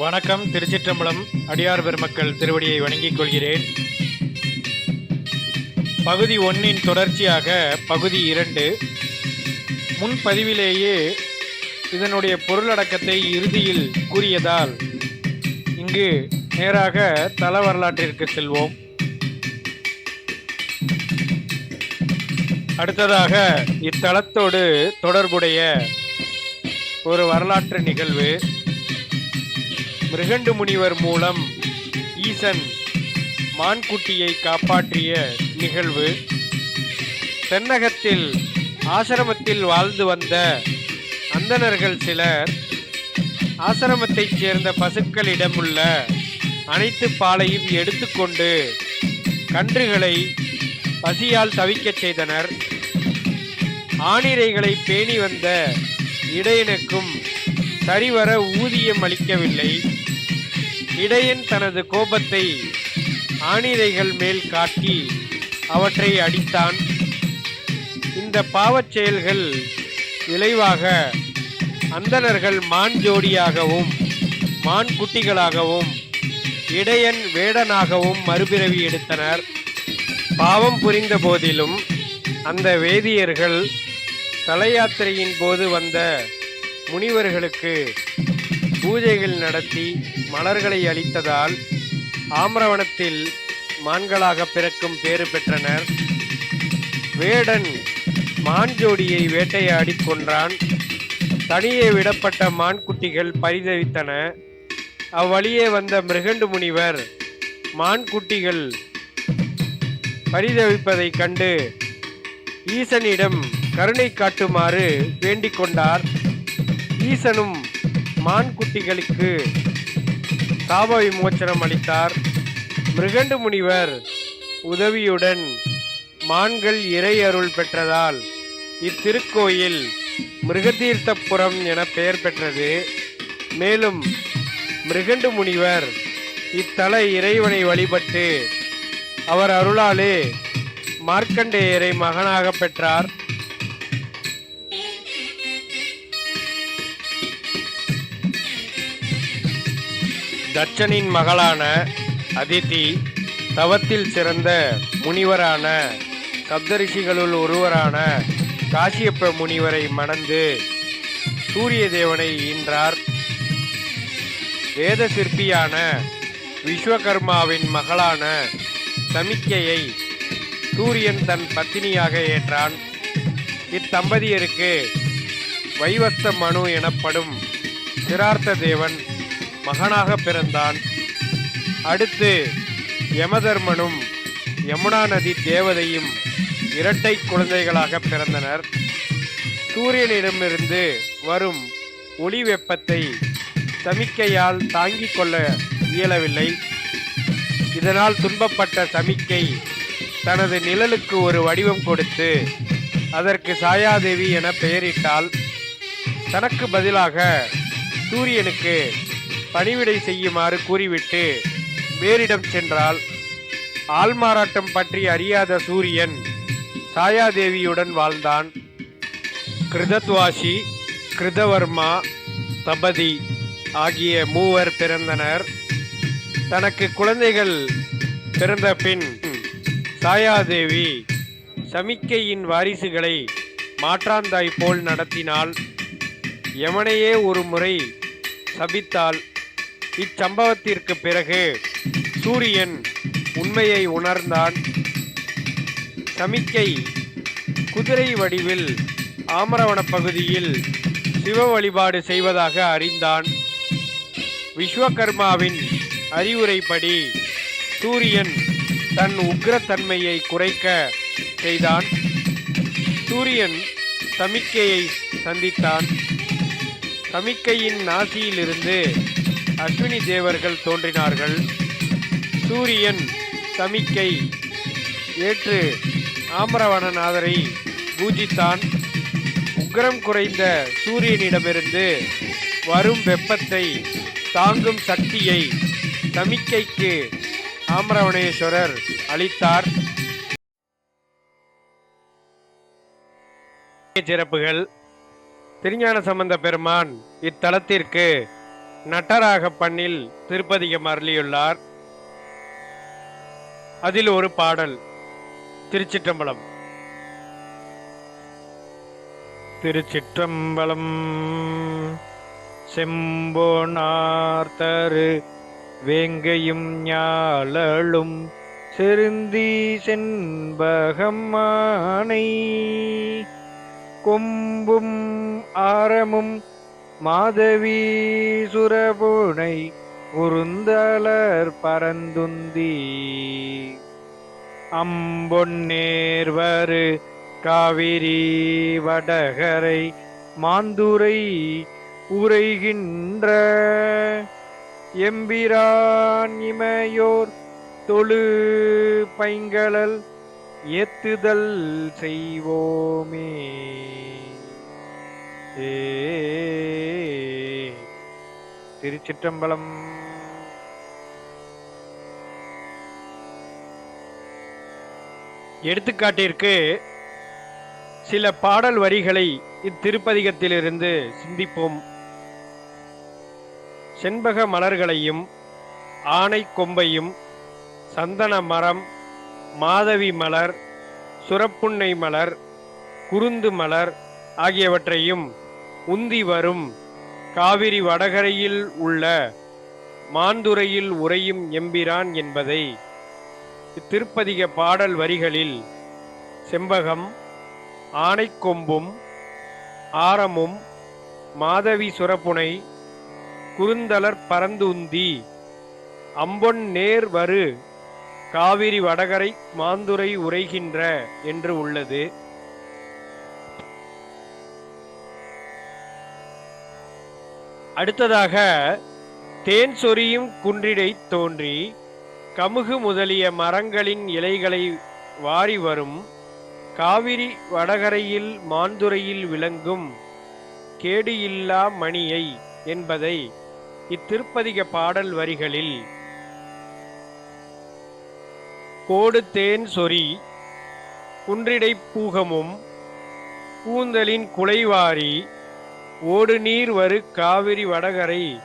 வணக்கம் திருச்சிற்றம்பலம் அடியார் பெருமக்கள் திருவடியை வணங்கிக் கொள்கிறேன். பகுதி ஒன்றின் தொடர்ச்சியாக பகுதி இரண்டு. முன்பதிவிலேயே இதனுடைய பொருளடக்கத்தை இறுதியில் கூறியதால் இங்கு நேராக தல வரலாற்றிற்கு செல்வோம். அடுத்ததாக இத்தலத்தோடு தொடர்புடைய ஒரு வரலாற்று நிகழ்வு. மிருகண்டு முனிவர் மூலம் ஈசன் மான்குட்டியை காப்பாற்றிய நிகழ்வு. தென்னகத்தில் ஆசிரமத்தில் வாழ்ந்து வந்த அந்தணர்கள் சிலர் ஆசிரமத்தைச் சேர்ந்த பசுக்களிடம் உள்ள அனைத்து பாலையும் எடுத்துக்கொண்டு கன்றுகளை பசியால் தவிக்கச் செய்தனர். ஆணிரைகளை பேணி வந்த இடையனுக்கும் சரிவர ஊதியம் அளிக்கவில்லை. இடையன் தனது கோபத்தை ஆணிரைகள் மேல் காட்டி அவற்றை அடித்தான். இந்த பாவச் செயல்கள் விளைவாக அந்தணர்கள் மான் ஜோடியாகவும் மான் குட்டிகளாகவும் இடையன் வேடனாகவும் மறுபிறவி எடுத்தனர். பாவம் புரிந்த போதிலும் அந்த வேதியர்கள் தலையாத்திரையின் போது வந்த முனிவர்களுக்கு பூஜைகள் நடத்தி மலர்களை அளித்ததால் ஆம்ரவணத்தில் மான்களாக பிறக்கும் பேறு பெற்றனர். வேடன் மான் ஜோடியை வேட்டையாடி கொன்றான். தனியே விடப்பட்ட மான்குட்டிகள் பரிதவித்தன. அவ்வழியே வந்த மிருகண்டு முனிவர் மான்குட்டிகள் பரிதவிப்பதைக் கண்டு ஈசனிடம் கருணை காட்டுமாறு வேண்டிக் கொண்டார். ஈசனும் மான்குட்டிகளுக்கு சாப விமோச்சனம் அளித்தார் மிருகண்டு முனிவர் உதவியுடன் மான்கள் இறை அருள் பெற்றதால் இத்திருக்கோயில் மிருகதீர்த்தபுரம் என பெயர் பெற்றது. மேலும் மிருகண்டு முனிவர் இத்தல இறைவனை வழிபட்டு அவர் அருளாலே மார்க்கண்டேயரை மகனாக பெற்றார். தட்சனின் மகளான அதிதி தவத்தில் சிறந்த முனிவரான சப்தரிஷிகளுள் ஒருவரான காசியப்ப முனிவரை மணந்து சூரிய தேவனை ஈன்றார். வேத சிற்பியான விஸ்வகர்மாவின் மகளான சமிக்கையை சூரியன் தன் பத்தினியாக ஏற்றான். இத்தம்பதியருக்கு வைவஸ்த மனு எனப்படும் சிரார்த்த தேவன் மகனாக பிறந்தான். அடுத்து யமதர்மனும் யமுனா நதி தேவதையும் இரட்டை குழந்தைகளாக பிறந்தனர். சூரியனிடமிருந்து வரும் ஒளி வெப்பத்தை சமிக்கையால் தாங்கிக் கொள்ள இயலவில்லை. இதனால் துன்பப்பட்ட சமிக்கை தனது நிழலுக்கு ஒரு வடிவம் கொடுத்து அதற்கு சாயாதேவி என பெயரிட்டால் தனக்கு பதிலாக சூரியனுக்கு பணிவிடை செய்யுமாறு கூறிவிட்டு வேறிடம் சென்றால் ஆள்மாறாட்டம் பற்றி அறியாத சூரியன் சாயாதேவியுடன் வாழ்ந்தான். கிருதத்வாசி கிருதவர்மா தபதி ஆகிய மூவர் பிறந்தனர். தனக்கு குழந்தைகள் பிறந்த பின் சாயாதேவி சமிக்கையின் வாரிசுகளை மாற்றாந்தாய் போல் நடத்தினால் எவனையே ஒரு முறை சபித்தாள். இச்சம்பவத்திற்கு பிறகு சூரியன் உண்மையை உணர்ந்தான். சமிக்கை குதிரை வடிவில் ஆமரவன பகுதியில் சிவ வழிபாடு செய்வதாக அறிந்தான். விஸ்வகர்மாவின் அறிவுரைப்படி சூரியன் தன் உக்கிரத்தன்மையை குறைக்க செய்தான். சூரியன் சமிக்கையை சந்தித்தான். சமிக்கையின் நாசியிலிருந்து அஸ்வினி தேவர்கள் தோன்றினார்கள். சூரியன் சமிக்கை ஏற்று ஆமரவனநாதரை பூஜித்தான். உக்கிரம் குறைந்த சூரியனிடமிருந்து வரும் வெப்பத்தை தாங்கும் சக்தியை சமிக்கைக்கு ஆமரவணேஸ்வரர் அளித்தார். சிறப்புகள். திருஞான சம்பந்த பெருமான் இத்தலத்திற்கு நட்டராக பண்ணில் திருப்பதிகம் அருளியுள்ளார் அதில் ஒரு பாடல் திருச்சிற்றம்பலம். திருச்சிற்றம்பலம் செம்போனார்த்தரு வேங்கையும் ஞாழலும் செருந்தி செண்பகம்மானை கொம்பும் ஆரமும் மாதவி சுரபுனை உருந்தலர் பரந்துந்தி. அம்பொன்னேர்வரு காவிரி வடகரை மாந்துரை உரைகின்ற. எம்பிரான் இமையோர் தொழு பைங்களல் ஏத்துதல் செய்வோமே. திருச்சிற்றம்பலம். எடுத்துக்காட்டிற்கு சில பாடல் வரிகளை இத்திருப்பதிகத்திலிருந்து சிந்திப்போம். செண்பக மலர்களையும் ஆனை கொம்பையும் சந்தன மரம் மாதவி மலர் சுரப்புன்னை மலர் குருந்து மலர் ஆகியவற்றையும் உந்தி வரும் காவிரி வடகரையில் உள்ள மாந்துரையில் உறையும் எம்பிரான் என்பதை இத்திருப்பதிக பாடல் வரிகளில் செம்பகம் ஆனைக்கொம்பும் ஆரமும் மாதவி சுரப்புனை குறுந்தலர் பரந்துந்தி அம்பொன் நேர் வரு காவிரி வடகரை மாந்துரை உரைகின்ற என்று உள்ளது. அடுத்ததாக தேன் சொரியும் குன்றிடை தோன்றி கமுகு முதலிய மரங்களின் இலைகளை வாரி வரும் காவிரி வடகரையில் மாந்துரையில் விளங்கும் கேடு இல்லா மணியை என்பதை இத்திருப்பதிக பாடல் வரிகளில் கோடு தேன் சொறி குன்றிடை பூகமும் கூந்தலின் குலைவாரி ஓடு நீர் வரு காவிரி வடகரை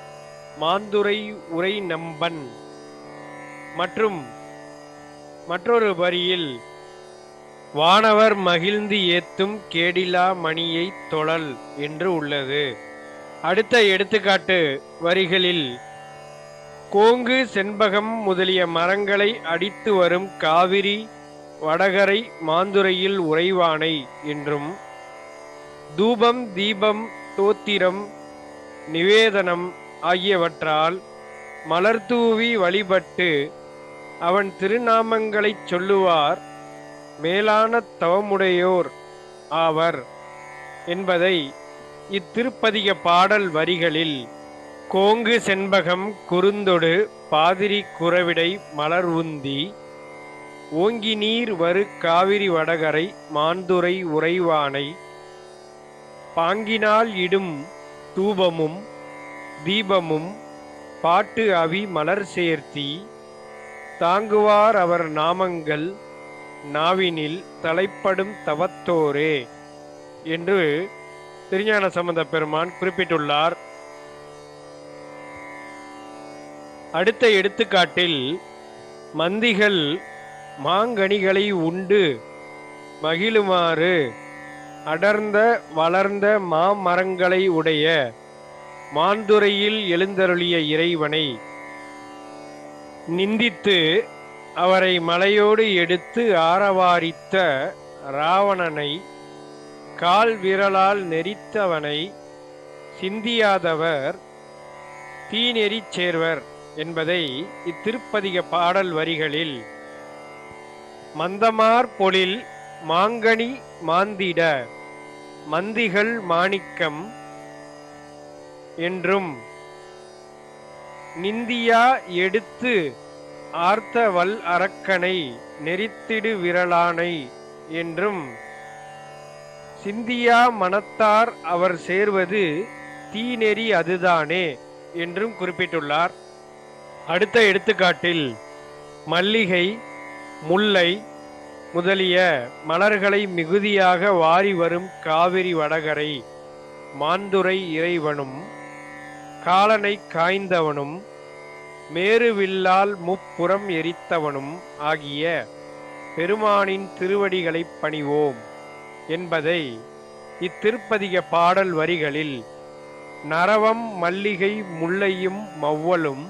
மாந்துரை உரை நம்பன். மற்றும் மற்றொரு வரியில் வானவர் மகிழ்ந்து ஏத்தும் கேடிலா மணியை தொழல் என்று உள்ளது. அடுத்த எடுத்துக்காட்டு வரிகளில் கோங்கு செண்பகம் முதலிய மரங்களை அடித்து வரும் காவிரி வடகரை மாந்துரையில் உறைவானை என்றும் தூபம் தீபம் தோத்திரம் நிவேதனம் ஆகியவற்றால் மலர்தூவி வழிபட்டு அவன் திருநாமங்களைச் சொல்லுவார் மேலான தவமுடையோர் ஆவர் என்பதை இத்திருப்பதிக பாடல் வரிகளில் கோங்கு செண்பகம் குறுந்தொடு பாதிரி குறவிடை மலர் உந்தி ஓங்கி நீர் வரு காவிரி வடகரை மாந்துரை உறைவானை பாங்கினால் இடும் தூபமும் தீபமும் பாட்டு அவி மலர் சேர்த்தி தாங்குவார் அவர் நாமங்கள் நாவினில் தலைப்படும் தவத்தோரே என்று திருஞான சம்பந்த பெருமான் குறிப்பிட்டுள்ளார். அடுத்த எடுத்துக்காட்டில் மந்திகள் மாங்கனிகளை உண்டு மகிழுமாறு அடர்ந்த வளர்ந்த மாமரங்களை உடைய மாந்துரையில் எழுந்தருளிய இறைவனை நிந்தித்து அவரை மலையோடு எடுத்து ஆரவாரித்த ராவணனை கால் விரலால் நெரித்தவனை சிந்தியாதவர் தீநெறிச் சேர்வர் என்பதை இத்திருப்பதிக பாடல் வரிகளில் மந்தமார் பொழில் மாங்கனி மாந்திட மந்திகள் மாணிக்கம் என்றும் நிந்தியா எடுத்து ஆர்த்தவல் அரக்கனை நெறித்திடு விரலானை என்றும் சிந்தியா மனத்தார் அவர் சேர்வது தீநெறி அதுதானே என்றும் குறிப்பிட்டுள்ளார். அடுத்த எடுத்துக்காட்டில் மல்லிகை முல்லை முதலிய மலர்களை மிகுதியாக வாரி வரும் காவிரி வடகரை மாந்துரை இறைவனும் காலனை காய்ந்தவனும் மேருவில்லால் முப்புறம் எரித்தவனும் ஆகிய பெருமானின் திருவடிகளைப் பணிவோம் என்பதை இத்திருப்பதிக பாடல் வரிகளில் நரவம் மல்லிகை முல்லையும் மவ்வலும்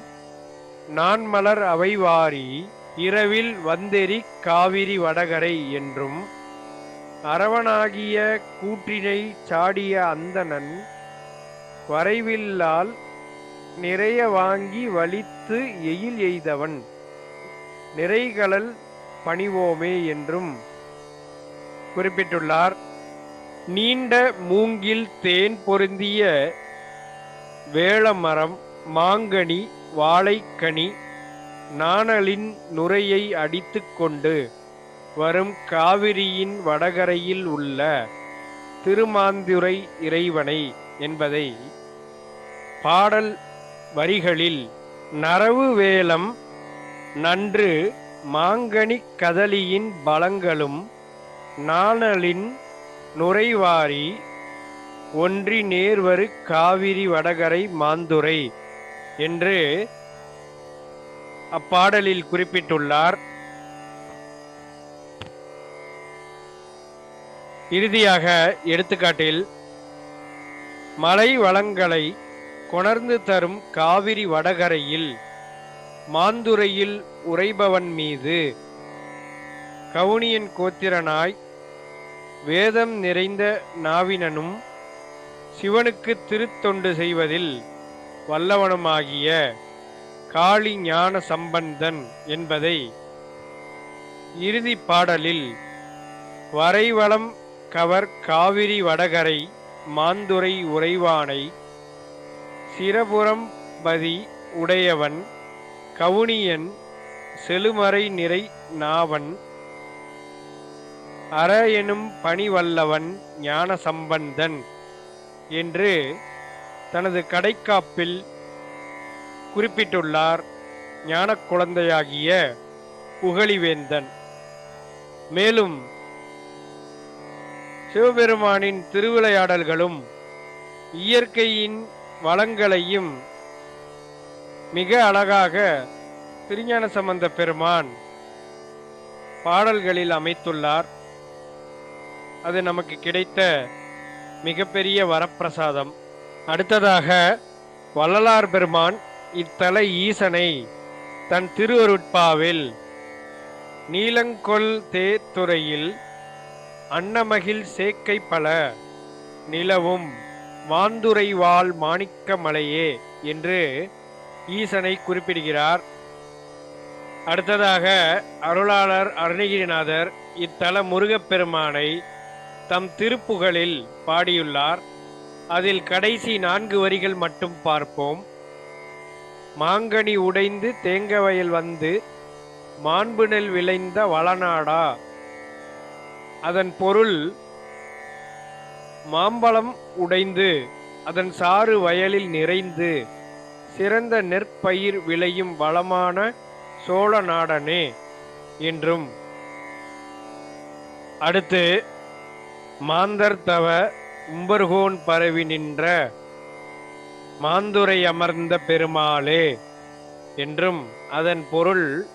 நான்மலர் அவைவாரி இரவில் வந்தெறி காவிரி வடகரை என்றும் அரவனாகிய கூற்றினை சாடிய அந்தணன் வரைவில்லால் நிறைய வாங்கி வலித்து எயில் எய்தவன் நிறைகளல் பணிவோமே என்றும் குறிப்பிட்டுள்ளார். நீண்ட மூங்கில் தேன் பொருந்திய வேளமரம் மாங்கனி வாழைக்கனி நாணலின் நுரையை அடித்துக்கொண்டு வரும் காவிரியின் வடகரையில் உள்ள திருமாந்துரை இறைவனை என்பதை பாடல் வரிகளில் நரவு வேலம் நன்று மாங்கனி கதலியின் பலங்களும் நாணலின் நுரைவாரி ஒன்றி நேர்வரு காவிரி வடகரை மாந்துரை என்று அப்பாடலில் குறிப்பிட்டுள்ளார். இறுதியாக எடுத்துக்காட்டில் மலை வளங்களை கொணர்ந்து தரும் காவிரி வடகரையில் மாந்துரையில் உறைபவன் மீது கவுனியன் கோத்திரனாய் வேதம் நிறைந்த நாவினனும் சிவனுக்கு திருத்தொண்டு செய்வதில் வல்லவனுமாகிய காளி ஞான சம்பந்தன் என்பதை இறுதி பாடலில் வரைவளம் கவர் காவிரி வடகரை மாந்துரை உறைவானை சிரபுரம் பதி உடையவன் கவுனியன் செழுமறை நிறை நாவன் அற எனும் பணிவல்லவன் ஞான சம்பந்தன் என்று தனது கடைக்காப்பில் குறிப்பிட்டுள்ளார் ஞான குழந்தையாகிய புகழிவேந்தன். மேலும் சிவபெருமானின் திருவிளையாடல்களும் இயற்கையின் வளங்களையும் மிக அழகாக திருஞான சம்பந்த பெருமான் பாடல்களில் அமைத்துள்ளார். அது நமக்கு கிடைத்த மிகப்பெரிய வரப்பிரசாதம். அடுத்ததாக வள்ளலார் பெருமான் இத்தலை ஈசனை தன் திருவருட்பாவில் நீலங்கொல் தேத்துறையில் அன்னமகில் சேக்கை பல நிலவும் மாந்துரைவாள் மாணிக்கமலையே என்று ஈசனை குறிப்பிடுகிறார். அடுத்ததாக அருளாளர் அருணகிரிநாதர் இத்தல முருகப்பெருமானை தம் திருப்புகளில் பாடியுள்ளார். அதில் கடைசி நான்கு வரிகள் மட்டும் பார்ப்போம். மாங்கனி உடைந்து தேங்க வயல் வந்து மாண்பு நெல் விளைந்த வளநாடா. அதன் பொருள் மாம்பழம் உடைந்து அதன் சாறு வயலில் நிறைந்து சிறந்த நெற்பயிர் விளையும் வளமான சோழ நாடனே என்றும். அடுத்து மாந்தர் தவ உம்பர்கோன் பரவி நின்ற மாந்துரை அமர்ந்த பெருமாளே என்றும் அதன் பொருள்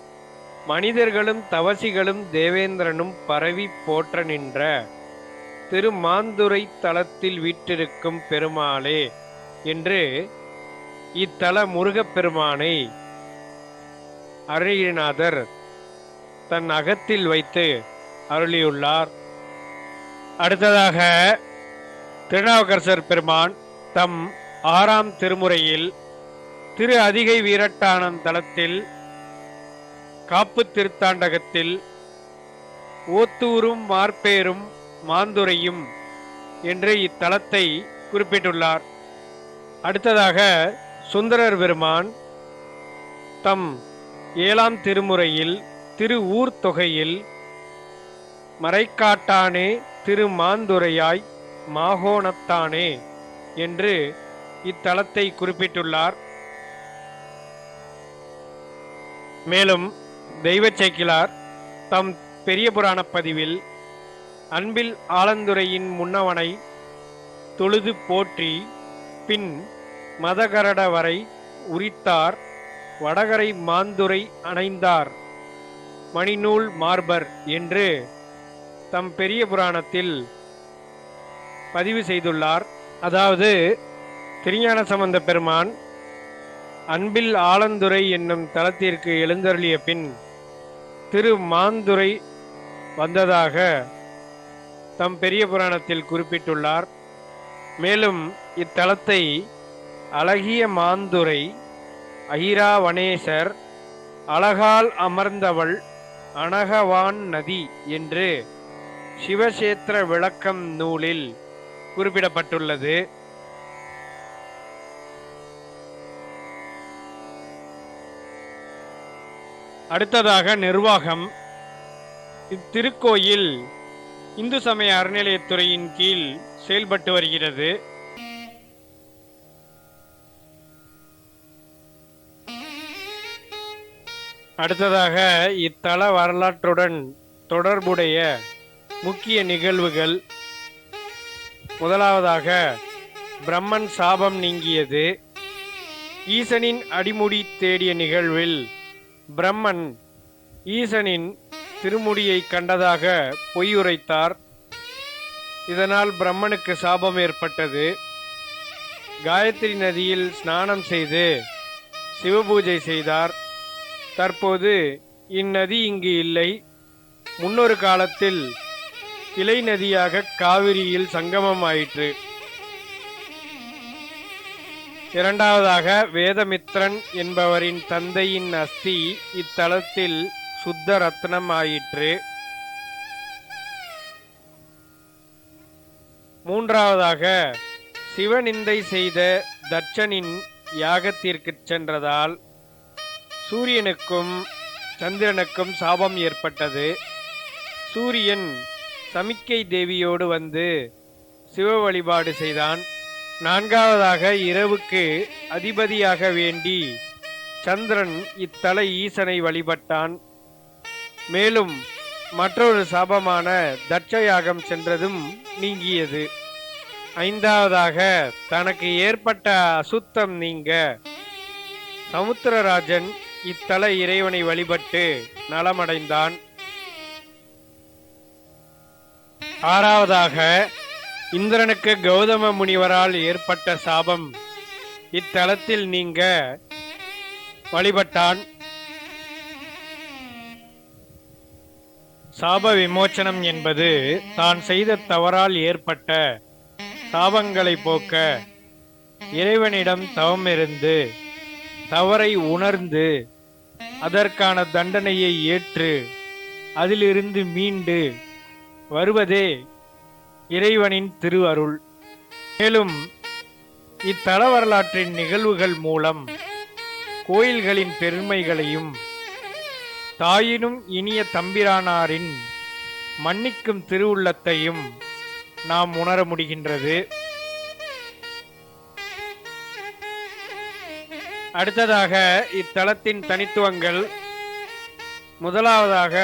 மனிதர்களும் தவசிகளும் தேவேந்திரனும் பரவி போற்ற நின்ற திருமாந்துரை தலத்தில் வீற்றிருக்கும் பெருமாளே என்று இத்தல முருகப்பெருமானை அருணகிரிநாதர் தன் அகத்தில் வைத்து அருளியுள்ளார். அடுத்ததாக திருநாவுக்கரசர் பெருமான் தம் ஆறாம் திருமுறையில் திரு அதிகை வீரட்டானம் தலத்தில் காப்பு திருத்தாண்டகத்தில் ஓத்தூரும் மார்பேரும் மாந்துரையும் என்று இத்தலத்தை குறிப்பிட்டுள்ளார். அடுத்ததாக சுந்தரர் பெருமான் தம் ஏழாம் திருமுறையில் திரு ஊர்தொகையில் மறைக்காட்டானே திரு மாந்துரையாய் மாகோணத்தானே என்று இத்தலத்தை குறிப்பிட்டுள்ளார். மேலும் தெய்வச் சேக்கிலார் தம் பெரிய புராண பதிவில் அன்பில் ஆலந்துரையின் முன்னவனை தொழுது போற்றி பின் மதகரட வரை உரித்தார் வடகரை மாந்துரை அணைந்தார் மணிநூல் மார்பர் என்று தம் பெரிய புராணத்தில் பதிவு செய்துள்ளார். அதாவது திருஞான சம்பந்த பெருமான் அன்பில் ஆலந்துரை என்னும் தலத்திற்கு எழுந்தருளிய பின் திரு மாந்துரை வந்ததாக தம் பெரிய புராணத்தில் குறிப்பிட்டுள்ளார். மேலும் இத்தலத்தை அழகிய மாந்துரை ஐராவணேசர் அழகால் அமர்ந்தவள் அனகவான் நதி என்று சிவசேத்திர விளக்கம் நூலில் குறிப்பிடப்பட்டுள்ளது. அடுத்ததாக நிர்வாகம். இத்திருக்கோயில் இந்து சமய அறநிலையத்துறையின் கீழ் செயல்பட்டு வருகிறது. அடுத்ததாக இத்தல வரலாற்றுடன் தொடர்புடைய முக்கிய நிகழ்வுகள். முதலாவதாக பிரம்மன் சாபம் நீங்கியது. ஈசனின் அடிமுடி தேடிய நிகழ்வில் பிரம்மன் ஈசனின் திருமுடியை கண்டதாக பொய்யுரைத்தார். இதனால் பிரம்மனுக்கு சாபம் ஏற்பட்டது. காயத்ரி நதியில் ஸ்நானம் செய்து சிவபூஜை செய்தார். தற்போது இந்நதி இங்கு இல்லை. முன்னொரு காலத்தில் கிளை நதியாக காவிரியில் சங்கமம் ஆயிற்று இரண்டாவதாக வேதமித்ரன் என்பவரின் தந்தையின் அஸ்தி இத்தலத்தில் சுத்த ரத்னம் ஆயிற்று. மூன்றாவதாக சிவனிந்தை செய்த தட்சனின் யாகத்திற்கு சென்றதால் சூரியனுக்கும் சந்திரனுக்கும் சாபம் ஏற்பட்டது. சூரியன் சமிக்கை தேவியோடு வந்து சிவ வழிபாடு செய்தான். நான்காவதாக இரவுக்கு அதிபதியாக வேண்டி சந்திரன் இத்தல ஈசனை வழிபட்டான். மேலும் மற்றொரு சாபமான தட்சயாகம் சென்றதும் நீங்கியது. ஐந்தாவதாக தனக்கு ஏற்பட்ட அசுத்தம் நீங்க. சமுத்திரராஜன் இத்தல இறைவனை வழிபட்டு நலமடைந்தான். ஆறாவதாக இந்திரனுக்கு கௌதம முனிவரால் ஏற்பட்ட சாபம். இத்தலத்தில் நீங்க வழிபட்டான் சாப விமோச்சனம் என்பது தான் செய்த தவறால் ஏற்பட்ட சாபங்களை போக்க இறைவனிடம் தவம் இருந்து தவறை உணர்ந்து அதற்கான தண்டனையை ஏற்று அதிலிருந்து மீண்டு வருவதே இறைவனின் திருவருள். மேலும் இத்தல வரலாற்றின் நிகழ்வுகள் மூலம் கோயில்களின் பெருமைகளையும் தாயினும் இனிய தம்பிரானாரின் மன்னிக்கும் திருவுள்ளத்தையும் நாம் உணர முடிகின்றது. அடுத்ததாக இத்தலத்தின் தனித்துவங்கள். முதலாவதாக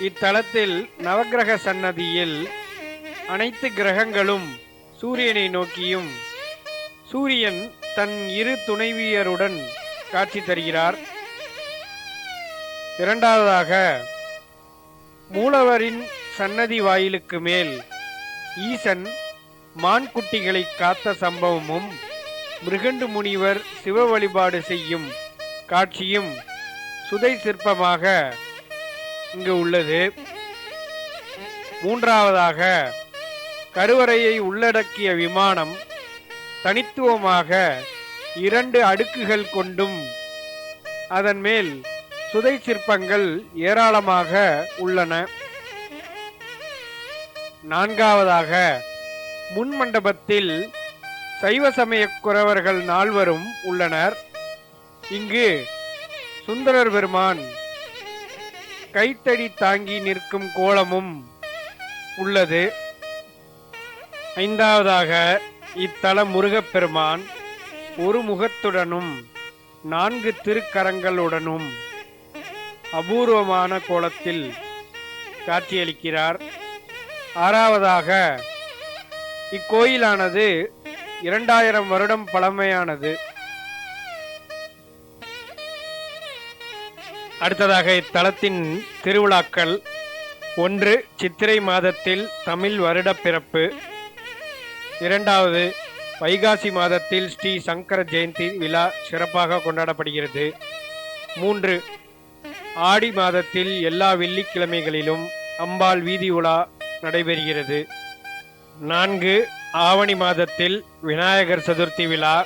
இத்தலத்தில் நவக்கிரக சன்னதியில் அனைத்து கிரகங்களும் சூரியனை நோக்கியும் சூரியன் தன் இரு துணைவியருடன் காட்சி தருகிறார். இரண்டாவதாக மூலவரின் சன்னதி வாயிலுக்கு மேல் ஈசன் மான்குட்டிகளை காத்த சம்பவமும் மிருகண்டு முனிவர் சிவ வழிபாடு செய்யும் காட்சியும் சுதை சிற்பமாக இங்கு உள்ளது. மூன்றாவதாக கருவறையை உள்ளடக்கிய விமானம் தனித்துவமாக இரண்டு அடுக்குகள் கொண்டும் அதன் மேல் சுதை சிற்பங்கள் ஏராளமாக உள்ளன. நான்காவதாக முன் மண்டபத்தில் சைவ சமய குறவர்கள் நால்வரும் உள்ளனர். இங்கு சுந்தரர் பெருமான் கைத்தடி தாங்கி நிற்கும் கோலமும் உள்ளது. ஐந்தாவதாக இத்தல முருகப்பெருமான் ஒரு முகத்துடனும் நான்கு திருக்கரங்களுடனும் அபூர்வமான கோலத்தில் காட்சியளிக்கிறார். ஆறாவதாக இக்கோயிலானது இரண்டாயிரம் வருடம் பழமையானது. அடுத்ததாக இத்தலத்தின் திருவிழாக்கள் ஒன்று சித்திரை மாதத்தில் தமிழ் வருடப் பிறப்பு. இரண்டாவது வைகாசி மாதத்தில் ஸ்ரீ சங்கர ஜெயந்தி விழா சிறப்பாக கொண்டாடப்படுகிறது. மூன்று ஆடி மாதத்தில் எல்லா வெள்ளிக்கிழமைகளிலும் அம்பாள் வீதி உலா நடைபெறுகிறது. நான்கு ஆவணி மாதத்தில் விநாயகர் சதுர்த்தி விழா.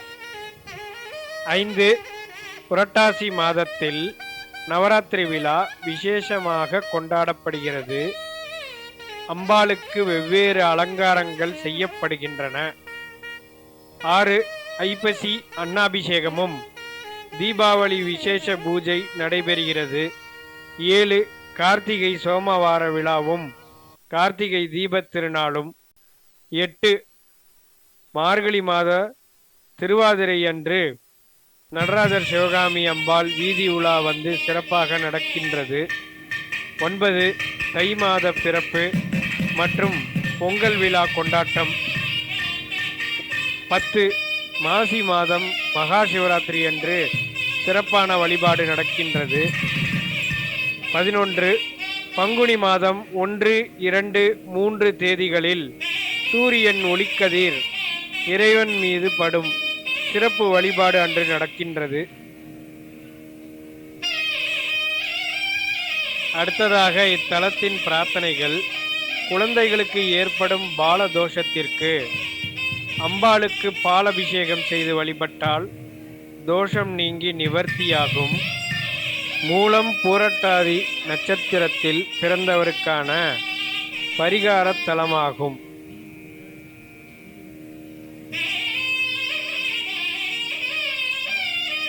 ஐந்து புரட்டாசி மாதத்தில் நவராத்திரி விழா விசேஷமாக கொண்டாடப்படுகிறது. அம்பாளுக்கு வெவ்வேறு அலங்காரங்கள் செய்யப்படுகின்றன. ஆறு ஐப்பசி அன்னாபிஷேகமும். தீபாவளி விசேஷ பூஜை நடைபெறுகிறது. ஏழு கார்த்திகை சோமவார விழாவும் கார்த்திகை தீபத் திருநாளும். எட்டு மார்கழி மாத திருவாதிரை அன்று நடராஜர் சிவகாமி அம்பாள் வீதி உலா வந்து சிறப்பாக நடக்கின்றது. ஒன்பது தை மாத பிறப்பு மற்றும் பொங்கல் விழா கொண்டாட்டம். பத்து மாசி மாதம் மகா சிவராத்திரி அன்று சிறப்பான வழிபாடு நடக்கின்றது. பதினொன்று பங்குனி மாதம் ஒன்று இரண்டு மூன்று தேதிகளில் சூரியன் ஒளிக்கதிர் இறைவன் மீது படும் சிறப்பு வழிபாடு அன்று நடக்கின்றது. அடுத்ததாக இத்தலத்தின் பிரார்த்தனைகள் குழந்தைகளுக்கு ஏற்படும் பால தோஷத்திற்கு அம்பாளுக்கு பாலபிஷேகம் செய்து வழிபட்டால் தோஷம் நீங்கி நிவர்த்தியாகும். மூலம் பூரட்டாதி நட்சத்திரத்தில் பிறந்தவருக்கான பரிகாரத் தலமாகும்.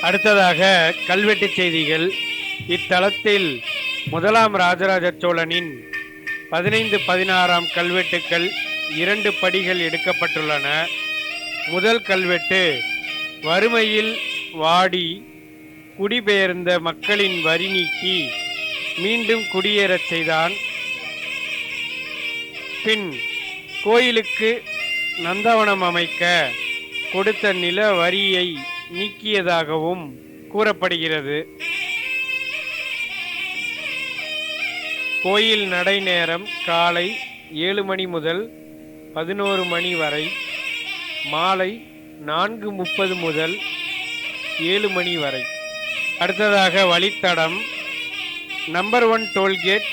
அடுத்ததாக கல்வெட்டு செய்திகள். இத்தலத்தில் முதலாம் ராஜராஜ சோழனின் பதினைந்து பதினாறாம் கல்வெட்டுக்கள் இரண்டு படிகள் எடுக்கப்பட்டுள்ளன. முதல் கல்வெட்டு வறுமையில் வாடி குடிபெயர்ந்த மக்களின் வரி நீக்கி மீண்டும் குடியேறச் செய்தான். பின் கோயிலுக்கு நந்தவனம் அமைக்க கொடுத்த நில வரியை நீக்கியதாகவும் கூறப்படுகிறது. கோயில் நடை நேரம் காலை ஏழு மணி முதல் பதினோரு மணி வரை மாலை நான்கு முப்பது முதல் ஏழு மணி வரை. அடுத்ததாக வழித்தடம் நம்பர் ஒன் டோல்கேட்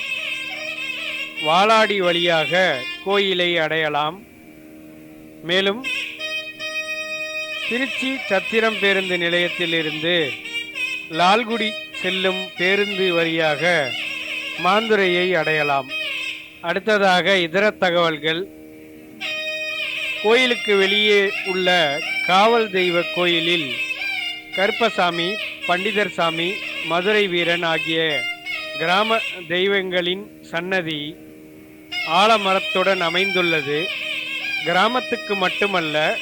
வாலாடி வழியாக கோயிலை அடையலாம். மேலும் திருச்சி சத்திரம் பேருந்து நிலையத்திலிருந்து லால்குடி செல்லும் பேருந்து வழியாக மாந்துரையை அடையலாம். அடுத்ததாக இதர தகவல்கள். கோயிலுக்கு வெளியே உள்ள காவல் தெய்வ கோயிலில் கருப்பசாமி பண்டிதர் சாமி மதுரை வீரன் ஆகிய கிராம தெய்வங்களின் சன்னதி ஆலமரத்துடன் அமைந்துள்ளது. கிராமத்துக்கு மட்டுமல்ல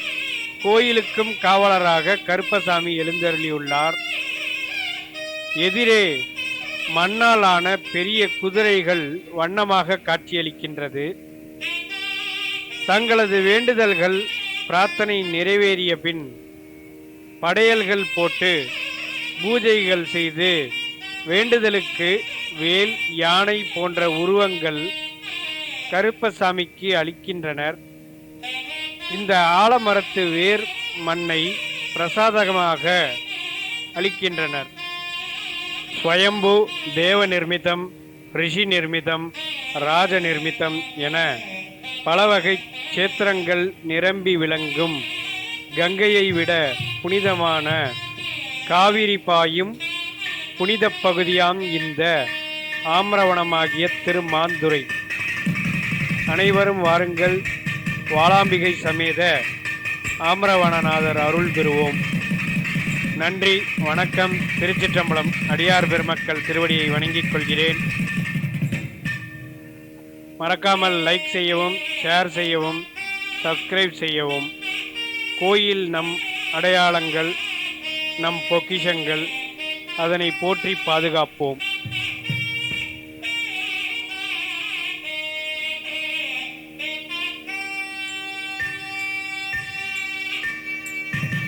கோயிலுக்கும் காவலராக கருப்பசாமி எழுந்தருளியுள்ளார். எதிரே மண்ணாலான பெரிய குதிரைகள் வண்ணமாக காட்சியளிக்கின்றது. தங்களது வேண்டுதல்கள் பிரார்த்தனை நிறைவேறிய பின் படையல்கள் போட்டு பூஜைகள் செய்து வேண்டுதலுக்கு வேல் யானை போன்ற உருவங்கள் கருப்பசாமிக்கு அளிக்கின்றனர். இந்த ஆலமரத்து வேர் மண்ணை பிரசாதகமாக அளிக்கின்றனர். ஸ்வயம்பு தேவ நிர்மித்தம் ரிஷி நிர்மிதம் ராஜ நிர்மிதம் என பலவகை சேத்திரங்கள் நிரம்பி விளங்கும். கங்கையை விட புனிதமான காவிரி பாயும் புனித பகுதியாம் இந்த ஆம்ரவனமாகிய திருமாந்துரை அனைவரும் வாருங்கள் வாளாம்பிகை சமேத ஆம்ரவனநாதர் அருள் பெறுவோம். நன்றி வணக்கம். திருச்சிற்றம்பலம் அடியார் பெருமக்கள் திருவடியை வணங்கிக் கொள்கிறேன். மறக்காமல் லைக் செய்யவும் ஷேர் செய்யவும் சப்ஸ்கிரைப் செய்யவும். கோயில் நம் அடையாளங்கள் நம் பொக்கிஷங்கள் அதனை போற்றி பாதுகாப்போம்.